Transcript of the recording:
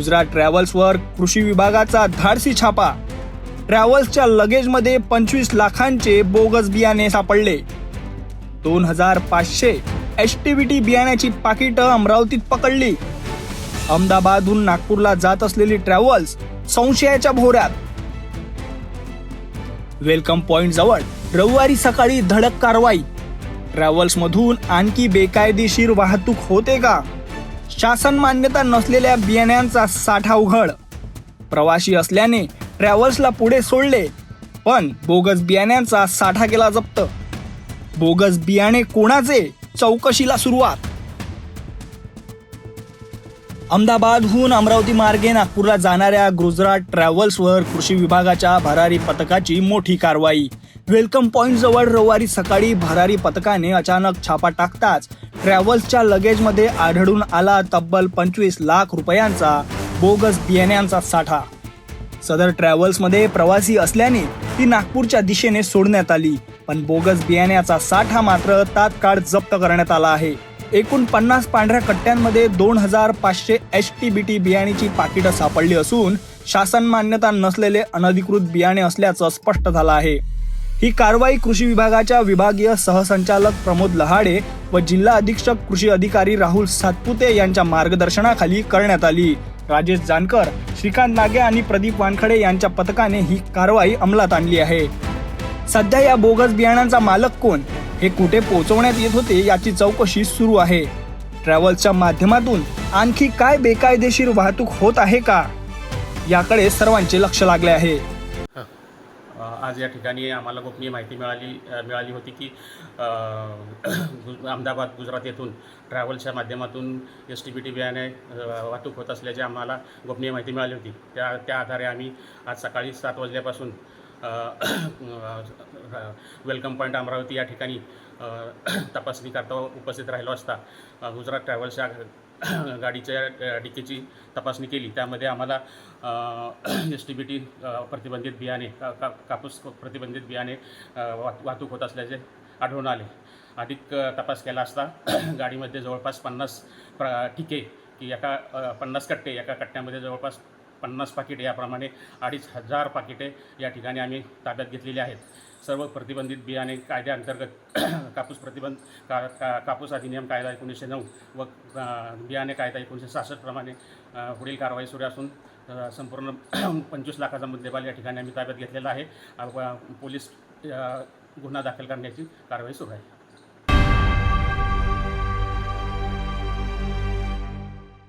गुजरात ट्रॅव्हल्सवर कृषी विभागाचा धाडसी छापा. ट्रॅव्हल्सच्या लगेजमध्ये पंचवीस लाखांचे बोगस बियाणे सापडले. दोन हजार पाचशे एच टी बियाण्याची पाकिटं अमरावतीत पकडली. अहमदाबादहून नागपूरला जात असलेली ट्रॅव्हल्स संशयाच्या भोऱ्यात वेलकम पॉइंट जवळ रविवारी सकाळी धडक कारवाई. ट्रॅव्हल्स मधून आणखी बेकायदेशीर वाहतूक होते का? शासन मान्यता नसलेल्या बियाण्यांचा साठा उघड. प्रवासी असल्याने ट्रॅव्हल्सला पुढे सोडले पण बोगस बियाण्यांचा साठा केला जप्त. बोगस बियाणे कोणाचे? चौकशीला सुरुवात. अहमदाबादहून अमरावती मार्गे नागपूरला जाणाऱ्या गुजरात ट्रॅव्हल्सवर कृषी विभागाच्या भरारी पथकाची मोठी कारवाई. वेलकम पॉइंट जवळ रविवारी सकाळी भरारी पथकाने अचानक छापा टाकताच ट्रॅव्हल्सच्या लगेजमध्ये आढळून आला तब्बल पंचवीस लाख रुपयांचा बोगस बियाण्यांचा साठा. सदर ट्रॅव्हल्समध्ये प्रवासी असल्याने ती नागपूरच्या दिशेने सोडण्यात आली पण बोगस बियाण्याचा साठा मात्र तात्काळ जप्त करण्यात आला आहे. एकूण पन्नास पांढऱ्या कट्ट्यांमध्ये दोन हजार पाचशे एच टी बी टी बियाणीची पाकिटं सापडली असून शासन मान्यता नसलेले अनधिकृत बियाणे असल्याचं स्पष्ट झालं आहे. ही कारवाई कृषी विभागाच्या विभागीय सहसंचालक प्रमोद लहाडे व जिल्हा अधीक्षक कृषी अधिकारी राहुल सातपुते यांच्या मार्गदर्शनाखाली करण्यात आली. राजेश जानकर श्रीकांत नागे आणि प्रदीप वानखडे यांच्या पथकाने ही कारवाई अंमलात आणली आहे. सध्या या बोगस बियाणांचा मालक कोण? हे कुठे पोहोचवण्यात येत होते याची चौकशी सुरू आहे. ट्रॅव्हल्सच्या माध्यमातून आणखी काय बेकायदेशीर वाहतूक होत आहे का? याकडे सर्वांचे लक्ष लागले आहे. आज या ठिकाणी आम्हाला गोपनीय माहिती मिळाली मिळाली होती की अहमदाबाद गुजरात येथून ट्रॅव्हल्सच्या माध्यमातून एस टी बी टी बियाणे वाहतूक होत असल्याची आम्हाला गोपनीय माहिती मिळाली होती. त्या त्या आधारे आम्ही आज सकाळी सात वाजल्यापासून वेलकम पॉईंट अमरावती या ठिकाणी तपासणी करता उपस्थित राहिलो असता गुजरात ट्रॅव्हल्सच्या गाडीच्या अ, डिकीची तपासणी केली. त्यामध्ये आम्हाला एस टी बी टी प्रतिबंधित बियाणे का का कापूस प्रतिबंधित बियाणे वाहतूक होत असल्याचे आढळून आले. अधिक तपास केला असता गाडीमध्ये जवळपास पन्नास प्र ठिके की एका पन्नास कट्टे एका कट्ट्यामध्ये जवळपास पन्नास पाकिटे याप्रमाणे अडीच हजार पाकिटे या ठिकाणी आम्ही ताब्यात घेतलेली आहेत. सर्व प्रतिबंधित बियाणे कायद्याअंतर्गत कापूस प्रतिबंध का का कापूस अधिनियम कायदा एकोणीसशे नऊ व बियाणे कायदा एकोणीसशे सहासष्टप्रमाणे पुढील कारवाई सुरू असून संपूर्ण पंचवीस लाखाचा मुद्देमाल या ठिकाणी आम्ही ताब्यात घेतलेला आहे. पोलीस गुन्हा दाखल करण्याची कारवाई सुरू आहे.